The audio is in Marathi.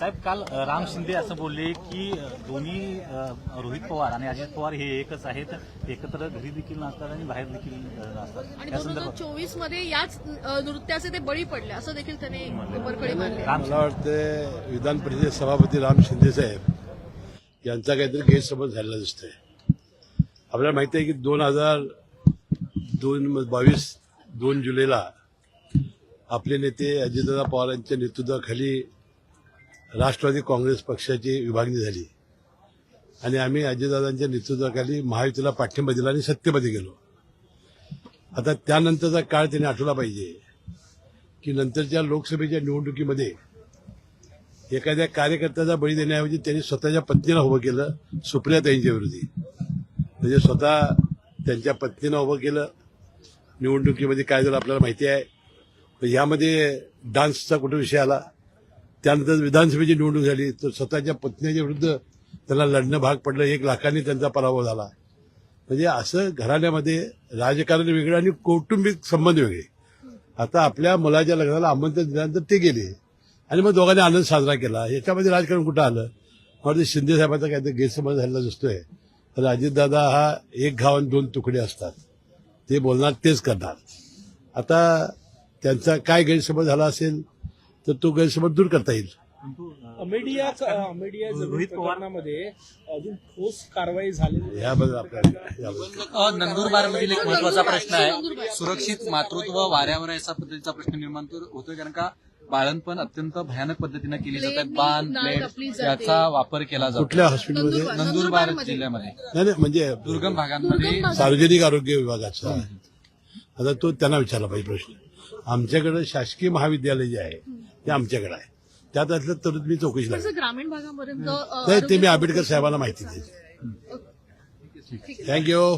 साहेब काल राम शिंदे असं बोलले की दोन्ही रोहित पवार आणि अजित पवार हे एकच आहेत. एकत्र घरी देखील नसतात आणि बाहेर देखील या संदर्भात चोवीसमध्ये याच नृत्याचे ते बळी पडले असं देखील त्याने मला वाटतं विधान परिषद सभापती राम शिंदे साहेब यांचा काहीतरी गैरसमज झालेला दिसतोय. आपल्याला माहिती आहे की दोन हजार दोन बावीस दोन जुलैला आपले नेते अजितदादा पवार यांच्या नेतृत्वाखाली राष्ट्रवादी काँग्रेस पक्षाची विभागणी झाली. आणि आम्ही अजितदादांच्या नेतृत्वाखाली महायुतीला पाठिंबा दिला आणि सत्तेमध्ये गेलो. आता त्यानंतरचा काळ त्यांनी आठवला पाहिजे की नंतरच्या लोकसभेच्या निवडणुकीमध्ये एखाद्या कार्यकर्त्याचा बळी देण्याऐवजी त्यांनी स्वतःच्या पत्नीला उभं केलं सुप्रियाताईंच्या विरोधी. म्हणजे स्वतः त्यांच्या पत्नीनं उभं केलं. निवडणुकीमध्ये काय झालं आपल्याला माहिती आहे. तर यामध्ये डान्सचा कुठे विषय आला? त्यानंतर विधानसभेची निवडणूक झाली तर स्वतःच्या पत्नीच्या विरुद्ध त्यांना लढणं भाग पडलं एक लाखांनी त्यांचा पराभव झाला. म्हणजे असं घराण्यामध्ये राजकारण वेगळं आणि कौटुंबिक संबंध वेगळे. आता आपल्या मुलाच्या लग्नाला आमंत्रण दिल्यानंतर ते गेले. आणि मग दोघांनी आनंद साजरा केला. याच्यामध्ये राजकारण कुठं आलं? म्हणजे शिंदे साहेबांचा काहीतरी गैरसमज झालेला दिसतोय. तर अजितदादा हा एक घाव आणि दोन तुकडे असतात. ते बोलणार तेच करणार. आता त्यांचा काय गैरसमज झाला असेल? तर तो गैरसमज दूर करता येईल. मीडिया मीडिया रोहित अजून ठोस कारवाई झालेली नाही. याबद्दल आपल्याला याबद्दल अ, नंदुरबारमधील एक महत्त्वाचा प्रश्न आहे. सुरक्षित मातृत्व वाऱ्यावर असा पद्धतीचा प्रश्न निर्माण होतोय कारण का बाळणपण अत्यंत भयानक पद्धतीने केली जातात. प्लेटनी बाण प्लेट जाते. याचा वापर केला जातो. कुठल्या हॉस्पिटलमध्ये नंदुरबार. नंदुरबार. जिल्ह्यामध्ये. नाही नाही म्हणजे दुर्गम भागांमध्ये. सार्वजनिक आरोग्य विभागाचा. आता तो त्यांना विचारला पाहिजे प्रश्न. आमच्याकडे शासकीय महाविद्यालय जे आहे ते आमच्याकडे आहे. त्यात असलं तर मी चौकशी लागेल. ग्रामीण भागापर्यंत ते मी आंबेडकर साहेबांना माहिती देईल. थँक्यू